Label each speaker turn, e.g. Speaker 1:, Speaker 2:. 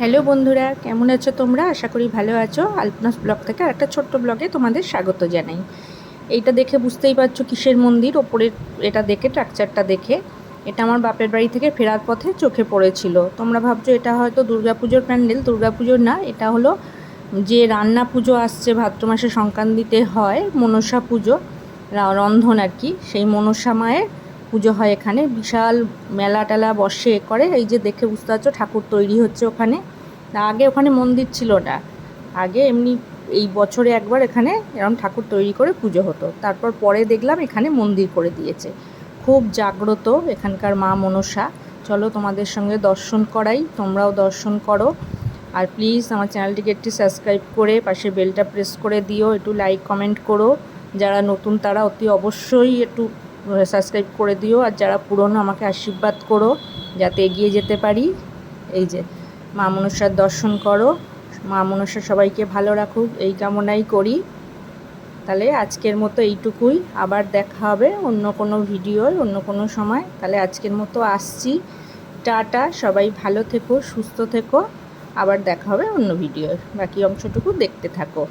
Speaker 1: Hello বন্ধুরা, কেমন আছো তোমরা? আশা করি ভালো আছো। আলপনাস ব্লগ থেকে একটা ছোট্ট ব্লগে তোমাদের স্বাগত জানাই। এইটা দেখে বুঝতেই পারছ কিসের মন্দির, ওপরের এটা দেখে ট্রাকচারটা দেখে। এটা আমার বাপের বাড়ি থেকে ফেরার পথে চোখে পড়েছিল। তোমরা ভাবছ এটা হয়তো দুর্গাপুজোর প্যান্ডেল, দুর্গাপুজোর না, এটা হলো যে রান্না পুজো আসছে, ভাদ্র মাসে সংক্রান্তিতে হয়, মনসা পুজো রন্ধন আর কি। সেই মনসা মায়ের পুজো হয় এখানে। বিশাল মেলা টেলা বসে করে। এই যে দেখে বুঝতে পারছ, ঠাকুর তৈরি হচ্ছে ওখানে। আগে ওখানে মন্দির ছিল না। আগে এমনি এই বছরে একবার এখানে এরকম ঠাকুর তৈরি করে পুজো হতো। তারপর পরে দেখলাম এখানে মন্দির করে দিয়েছে। খুব জাগ্রত এখানকার মা মনসা। চলো তোমাদের সঙ্গে দর্শন করাই, তোমরাও দর্শন করো। আর প্লিজ আমার চ্যানেলটিকে একটু সাবস্ক্রাইব করে, পাশে বেলটা প্রেস করে দিও। একটু লাইক কমেন্ট করো। যারা নতুন তারা অতি অবশ্যই একটু সাবস্ক্রাইব করে দিও আর যারা পুরনো আমাকে আশীর্বাদ করো, যাতে এগিয়ে যেতে পারি। এই যে, মা মনসার দর্শন করো। মা মনসা সবাইকে ভালো রাখুক, এই কামনাই করি। তাহলে আজকের মতো এইটুকুই। আবার দেখা হবে অন্য কোনো ভিডিওয়, অন্য কোনো সময়। তাহলে আজকের মতো আসছি। টাটা, সবাই ভালো থেকো, সুস্থ থেকো। আবার দেখা হবে অন্য ভিডিওয়। বাকি অংশটুকু দেখতে থাকো।